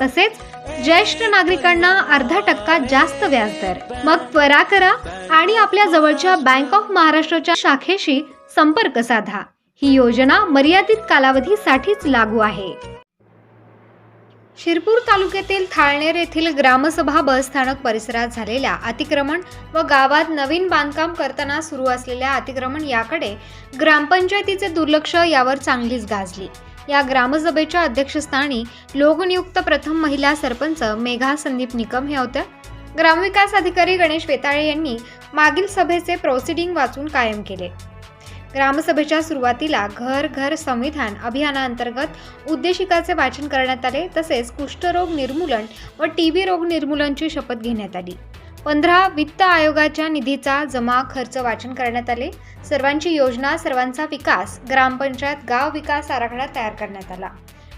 तसेच ज्येष्ठ नागरिकांना अर्धा टक्का जास्त व्याजदर. मग त्वरा करा आणि आपल्या जवळच्या बँक ऑफ महाराष्ट्राच्या शाखेशी संपर्क साधा. ही योजना मर्यादित कालावधीसाठीच लागू आहे. शिरपूर तालुक्यातील थाळनेर येथील ग्रामसभा बस स्थानक परिसरात झालेल्या अतिक्रमण व गावात नवीन बांधकाम करताना सुरू असलेल्या अतिक्रमण याकडे ग्रामपंचायतीचे दुर्लक्ष यावर चांगलीच गाजली. या ग्रामसभेच्या अध्यक्षस्थानी लोकनियुक्त प्रथम महिला सरपंच मेघा संदीप निकम हे होत्या. ग्रामविकास अधिकारी गणेश वेताळे यांनी मागील सभेचे प्रोसिडिंग वाचून कायम केले. ग्रामसभेच्या सुरुवातीला घर घर संविधान अभियानाअंतर्गत उद्देशिकाचे वाचन करण्यात आले तसेच कुष्ठरोग निर्मूलन व टी बी रोग निर्मूलनची शपथ घेण्यात आली. पंधरा वित्त आयोगाच्या निधीचा जमा खर्च वाचन करण्यात आले. सर्वांची योजना सर्वांचा विकास ग्रामपंचायत गाव विकास आराखडा तयार करण्यात आला.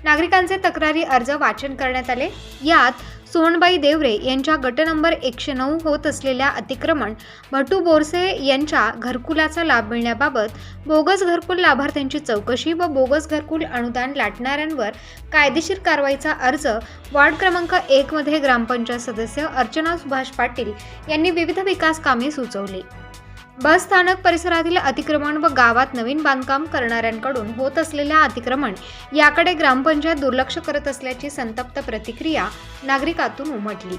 नागरिकांचे तक्रारी अर्ज वाचन करण्यात आले. यात सोनबाई देवरे यांच्या गट नंबर एकशे नऊ होत असलेल्या अतिक्रमण भटू बोरसे यांच्या घरकुलाचा लाभ मिळण्याबाबत बोगस घरकुल लाभार्थ्यांची चौकशी व बोगस घरकुल अनुदान लाटणाऱ्यांवर कायदेशीर कारवाईचा अर्ज वार्ड क्रमांक एकमध्ये ग्रामपंचायत सदस्य अर्चना सुभाष पाटील यांनी विविध विकास कामे सुचवली. बस स्थानक परिसरातील अतिक्रमण व गावात नवीन बांधकाम करणाऱ्यांकडून होत असलेल्या अतिक्रमण याकडे ग्रामपंचायत दुर्लक्ष करत असल्याची संतप्त प्रतिक्रिया नागरिकातून उमटली.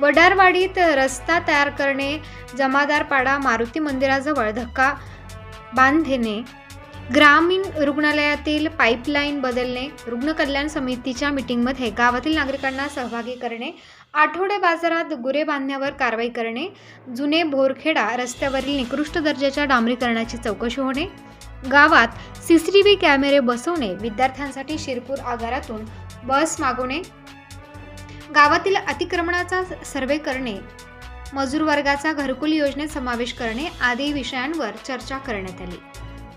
वडारवाडीत रस्ता तयार करणे जमादारपाडा मारुती मंदिराजवळ धक्का बांधणे ग्रामीण रुग्णालयातील पाईपलाईन बदलणे रुग्ण कल्याण समितीच्या मीटिंगमध्ये गावातील नागरिकांना सहभागी करणे आठवडे बाजारात गुरे बांधण्यावर कारवाई करणे जुने भोरखेडा रस्त्यावरील निकृष्ट दर्जाच्या डांबरीकरणाची चौकशी होणे गावात सी सी टी व्ही कॅमेरे बसवणे विद्यार्थ्यांसाठी शिरपूर आगारातून बस मागवणे गावातील अतिक्रमणाचा सर्वे करणे मजूर वर्गाचा घरकुल योजनेत समावेश करणे आदी विषयांवर चर्चा करण्यात आली.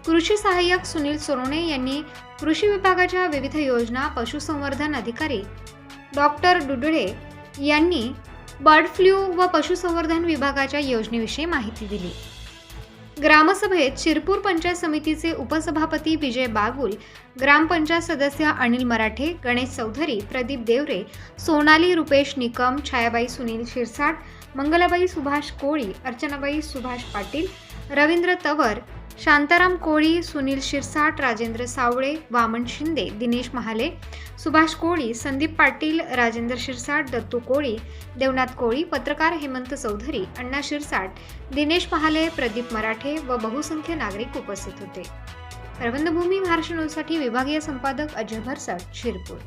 कृषी सहाय्यक सुनील सोरोणे यांनी कृषी विभागाच्या विविध योजना पशुसंवर्धन अधिकारी डॉक्टर डुडळे यांनी बर्ड फ्लू व पशुसंवर्धन विभागाच्या योजनेविषयी माहिती दिली. ग्रामसभेत शिरपूर पंचायत समितीचे उपसभापती विजय बागुल ग्रामपंचायत सदस्य अनिल मराठे गणेश चौधरी प्रदीप देवरे सोनाली रुपेश निकम छायाबाई सुनील शिरसाट मंगलाबाई सुभाष कोळी अर्चनाबाई सुभाष पाटील रवींद्र तवर शांताराम कोळी सुनील शिरसाट राजेंद्र सावळे वामन शिंदे दिनेश महाले सुभाष कोळी संदीप पाटील राजेंद्र शिरसाट दत्तू कोळी देवनाथ कोळी पत्रकार हेमंत चौधरी अण्णा शिरसाट दिनेश महाले प्रदीप मराठे व बहुसंख्य नागरिक उपस्थित होते. प्रबंधभूमी महाराष्ट्र न्यूजसाठी विभागीय संपादक अजय भरसट शिरपूर.